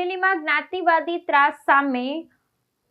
અમરેલીમાં જ્ઞાતિવાદી ત્રાસ સામે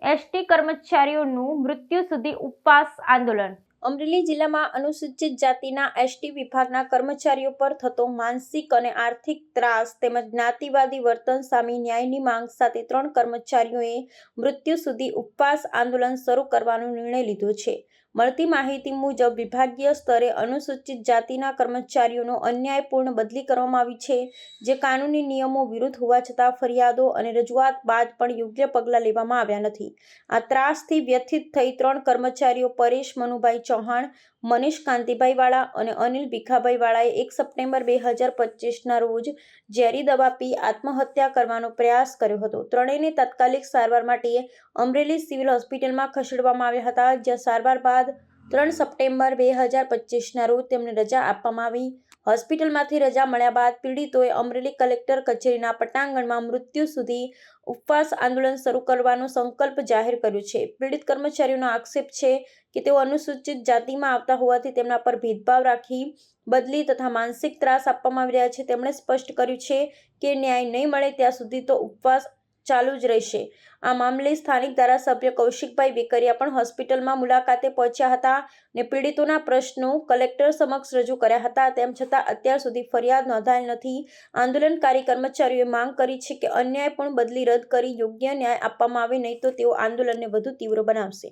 એસટી કર્મચારીઓનું મૃત્યુ સુધી ઉપવાસ આંદોલન. અમરેલી જિલ્લામાં અનુસૂચિત જાતિના એસટી વિભાગના કર્મચારીઓ પર થતો માનસિક અને આર્થિક ત્રાસ તેમજ જ્ઞાતિવાદી વર્તન સામે ન્યાયની માંગ સાથે ત્રણ કર્મચારીઓએ મૃત્યુ સુધી ઉપવાસ આંદોલન શરૂ કરવાનો નિર્ણય લીધો છે. મળતી માહિતી મુજબ, વિભાગીય સ્તરે અનુસૂચિત જાતિના કર્મચારીઓનો અન્યાયપૂર્ણ બદલી કરવામાં આવી છે, જે કાનૂની નિયમો વિરુદ્ધ હોવા છતાં ફરિયાદો અને રજૂઆત બાદ પણ યોગ્ય પગલાં લેવામાં આવ્યા નથી. આ ત્રાસથી વ્યથિત થઈ ત્રણ કર્મચારીઓ પરેશ મનુભાઈ ચૌહાણ મનીષ કાંતિભાઈ વાળા અને અનિલ ભીખાભાઈ વાળાએ એક સપ્ટેમ્બર બે હજાર પચીસના રોજ ઝેરી દવા પી આત્મહત્યા કરવાનો પ્રયાસ કર્યો હતો. ત્રણેયને તાત્કાલિક સારવાર માટે અમરેલી સિવિલ હોસ્પિટલમાં ખસેડવામાં આવ્યા હતા, જ્યાં સારવાર બાદ ત્રણ સપ્ટેમ્બર બે હજાર પચીસના રોજ તેમને રજા આપવામાં આવી હોસ્પિટલમાંથી રજા મળ્યા બાદ પીડિતોએ અમરેલી કલેક્ટર કચેરીના પટાંગણમાં મૃત્યુ સુધી ઉપવાસ આંદોલન શરૂ કરવાનો સંકલ્પ જાહેર કર્યો છે. પીડિત કર્મચારીઓનો આક્ષેપ છે કે તેઓ અનુસૂચિત જાતિમાં આવતા હોવાથી તેમના પર ભેદભાવ રાખી બદલી તથા માનસિક ત્રાસ આપવામાં આવી રહ્યા છે. તેમણે સ્પષ્ટ કર્યું છે કે ન્યાય નહીં મળે ત્યાં સુધી તો ઉપવાસ ચાલુ જ રહેશે. આ મામલે સ્થાનિક ધારાસભ્ય કૌશિકભાઈ વેકરિયા પણ હોસ્પિટલમાં મુલાકાતે પહોંચ્યા હતા અને પીડિતોના પ્રશ્નો કલેક્ટર સમક્ષ રજૂ કર્યા હતા. તેમ છતાં અત્યાર સુધી ફરિયાદ નોંધાયેલ નથી. આંદોલનકારી કર્મચારીઓએ માંગ કરી છે કે અન્યાય પણ બદલી રદ કરી યોગ્ય ન્યાય આપવામાં આવે, નહીં તો તેઓ આંદોલનને વધુ તીવ્ર બનાવશે.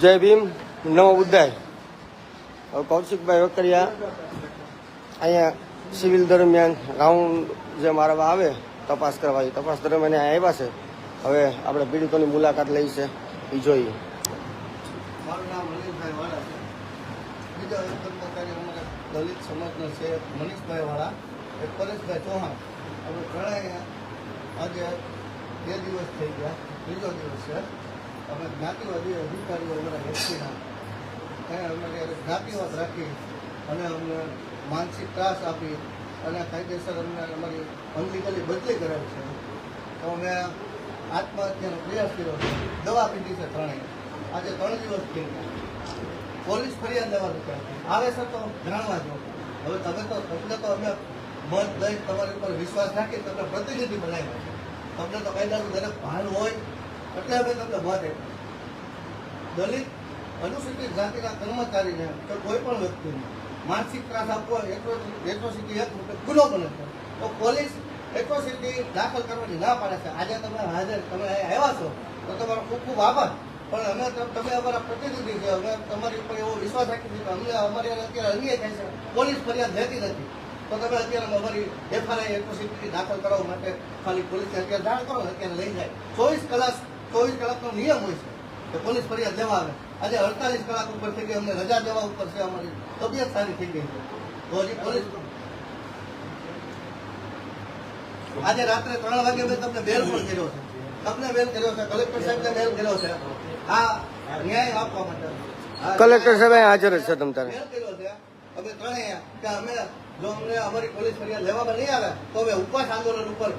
જય ભીમ, નવો ઉદય કૌશિકભાઈ વકરિયા અહીંયા સિવિલ દરમિયાન રાઉન્ડ જે મારવા આવે તપાસ કરવા તપાસ દરમિયાન આવ્યા છે. હવે આપણે પીડિતોની મુલાકાત લઈ છે. એ જોઈએ. મારું નામ મનીષભાઈ વાળા છે. બીજો અમારા દલિત સમાજનો છે મનીષભાઈ વાળા, એ પરેશભાઈ ચૌહાણ. અમે ત્રણેય આજે બે દિવસ થઈ ગયા. ત્રીજો દિવસ છે. અમે જ્ઞાતિવાદી અધિકારીઓ અમારા વ્યક્તિના એ અમે જ્ઞાતિવાદ રાખી અને અમને માનસિક ત્રાસ આપી અને કાયદેસર અમને અમારી અનલીગલી બદલી કરેલ છે. તો અમે આત્મહત્યાનો પ્રયાસ કર્યો છે. દવા પીધી છે ત્રણેય. આજે ત્રણ દિવસ થઈ પોલીસ ફરિયાદ લેવા છે. આવે છે તો જાણવા જો હવે તમે તો તમને તો અમે મત દઈ તમારી ઉપર વિશ્વાસ રાખી તમને પ્રતિનિધિ બનાવ્યા છે. તમને તો કાયદાનું દરેક ભાન હોય એટલે અમે તમને મત આપ્યું દલિત, અનુસૂચિત જાતિના કર્મચારીને કે કોઈ પણ વ્યક્તિને માનસિક ત્રાસ આપવો એટ્રોસિટી એક ગુનો બને છે. તો પોલીસ એટ્રોસિટી દાખલ કરવાની ના પાડે છે. આજે તમે હાજર, તમે આવ્યા છો, તો તમારો ખૂબ ખૂબ આભાર. પણ અમે તમ- અમારા પ્રતિનિધિ છે, અમે તમારી ઉપર એવો વિશ્વાસ રાખીએ છીએ કે અમને અમારી અત્યારે અન્યાય થાય છે. પોલીસ ફરિયાદ લેતી નથી. તો તમે અત્યારે અમારી એફઆરઆઈ એટ્રોસિટી દાખલ કરવા માટે ખાલી પોલીસને અત્યારે જાણ કરો અત્યારે લઈ જાય. ચોવીસ કલાક, ચોવીસ કલાકનો નિયમ હોય છે. કે પોલીસ ફરિયાદ લેવા આવે. આજે અડતાલીસ કલાક ઉપર થઈ ગઈ અમને રજા દેવા ઉપર છે અમારી. તબિયત સારી થઈ ગઈ છે. તો હજી પોલીસ આજે રાત્રે ત્રણ વાગે મેં તમને બેલ પણ કર્યો છે. તમને બેલ કર્યો છે કલેક્ટર સાહેબને બેલ કર્યો છે. આ ન્યાય આપવા માટે. કલેક્ટર સાહેબ હાજર છે તમ તારે. બેલ કર્યો છે. અમે ત્રણેય કે અમે જો અમને અમારી પોલીસ ફરિયાદ લેવામાં નહીં આવે તો અમે ઉપવાસ આંદોલન ઉપર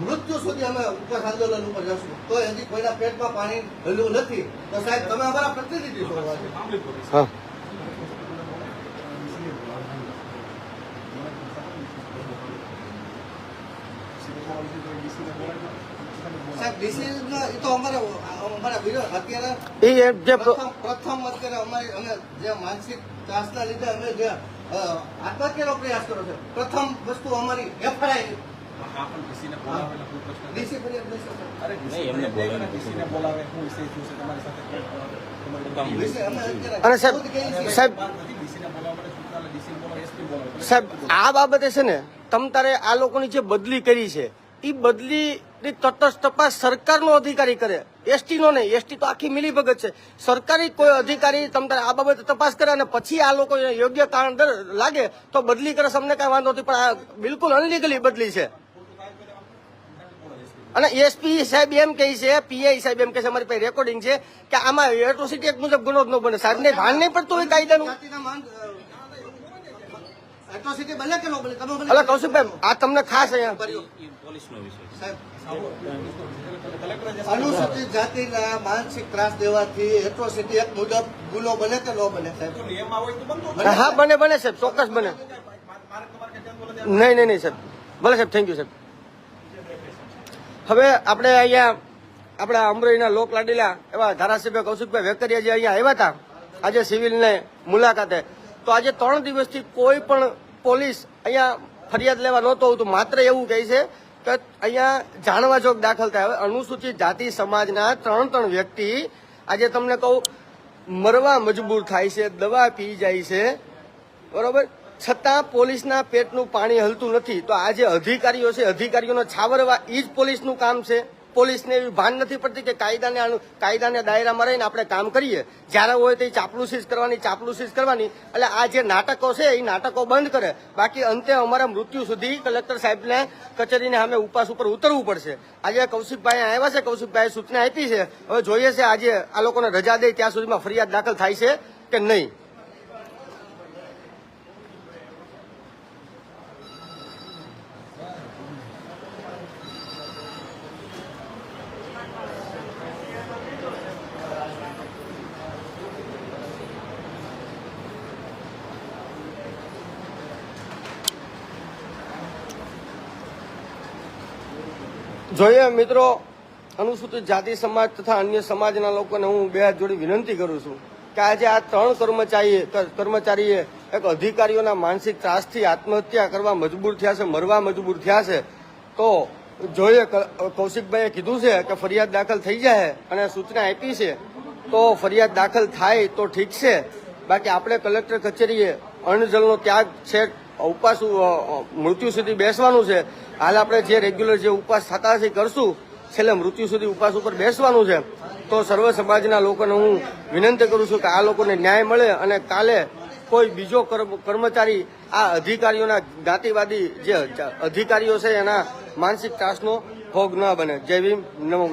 મૃત્યુ સુધી અમે ઉપવાસ આંદોલન ઉપર જશું. તો હજી કોઈના પેટમાં પાણી હલ્યું નથી. તો સાહેબ તમે અમારા પ્રતિનિધિ છો. પ્રથમ પ્રથમ અત્યારે અમારી અમે જે માનસિક ત્રાસના લીધે અમે જે આત્મહત્યાનો પ્રયાસ કર્યો છે. પ્રથમ વસ્તુ અમારી એફઆઈઆઈ અને સાહેબ. સાહેબ સાહેબ આ બાબતે છે ને તમ તારે આ લોકોની જે બદલી કરી છે એ બદલીની તટસ્થ તપાસ સરકારનો અધિકારી કરે. એસટી નો નહીં એસટી તો આખી મિલીભગત છે. સરકારી કોઈ અધિકારી તમ તારે આ બાબતે તપાસ કરે અને પછી આ લોકો યોગ્ય કારણ દર- લાગે તો બદલી કરે સમને કાંઈ કઈ વાંધો નથી પણ આ બિલકુલ અનલીગલી બદલી છે. અને એસપી સાહેબ એમ કહે છે પીઆઈ સાહેબ એમ કહે છે અમારી પાસે રેકોર્ડિંગ છે કે આમાં એટ્રોસિટી એક મુજબ ગુનો જ ન બને. સાહેબ ને ભાન નહીં પડતું હોય કાયદાનું? અલા કૌશિકભાઈ આ તમને ખાસ અહીંયા કર્યું. સાહેબ. અનુસૂચિત જાતિના માનસિક ત્રાસ દેવાથી એટ્રોસિટી એક મુજબ ગુનો બને કે ન બને સાહેબ? હા બને બને સાહેબ ચોક્કસ બને. નહીં નહીં નહીં સાહેબ. ભલે સાહેબ થેન્ક યુ સાહેબ. હવે આપણે અહીંયા, આપણા અમરેલીના લોક લાડીલા એવા ધારાસભ્ય કૌશિકભાઈ વેકરિયા જે અહીંયા આવ્યા હતા, આજે સિવિલને મુલાકાતે. તો આજે ત્રણ દિવસથી કોઈ પણ પોલીસ અહીંયા ફરિયાદ લેવા નહોતો આવતું. માત્ર એવું કહે છે કે અહીંયા જાણવા જોગ દાખલ થાય. હવે અનુસૂચિત જાતિ સમાજના ત્રણ ત્રણ વ્યક્તિ, આજે તમને કહું, મરવા મજબૂર થાય છે, દવા પી જાય છે. બરોબર? છતાં પોલીસના પેટનું પાણી હલતું નથી, તો આ જે અધિકારીઓ છે, અધિકારીઓને છાવરવા એ જ પોલીસનું કામ છે. પોલીસને એવી ભાન નથી પડતી કે કાયદાને કાયદાને દાયરામાં રહીને આપણે કામ કરીએ. જ્યારે હોય તો ચાપલુસી જ કરવાની ચાપલુસી જ કરવાની. એટલે આ જે નાટકો છે એ નાટકો બંધ કરે. બાકી અંતે અમારા મૃત્યુ સુધી કલેક્ટર સાહેબને કચેરીને અમે ઉપાસ ઉપર ઉતરવું પડશે. આજે કૌશિકભાઈ આવ્યા છે કૌશિકભાઈ સૂચના આપી છે. હવે જોઈએ છે આજે આ લોકોને રજા દે, ત્યાં સુધીમાં ફરિયાદ દાખલ થાય છે કે નહીં. જોઈએ મિત્રો, અનુસૂચિત જાતિ સમાજ તથા અન્ય સમાજના લોકોને હું બે હાથ જોડી વિનંતી કરું છું કે આજે આ ત્રણ કર્મચારીએ કર્મચારીએ એક અધિકારીઓના માનસિક ત્રાસથી આત્મહત્યા કરવા મજબૂર થયા છે, મરવા મજબૂર થયા છે. તો જોઈએ કૌશિકભાઈએ કીધું છે કે ફરિયાદ દાખલ થઈ જાય અને સૂચના આપી છે. તો ફરિયાદ દાખલ થાય તો ઠીક છે. બાકી આપણે કલેક્ટર કચેરીએ અણજલનો ત્યાગ છે ઉપવાસ મૃત્યુ સુધી બેસવાનું છે. હાલ આપણે જે રેગ્યુલર જે ઉપવાસ થતા છે કરશું. છેલ્લે મૃત્યુ સુધી ઉપવાસ ઉપર બેસવાનું છે. તો સર્વ સમાજના લોકોને હું વિનંતી કરું છું કે આ લોકોને ન્યાય મળે અને કાલે કોઈ બીજો કર્મ- કર્મચારી આ અધિકારીઓના જ્ઞાતિવાદી જે અધિકારીઓ છે એના માનસિક ત્રાસનો ભોગ ન બને. જય ભીમ, નમો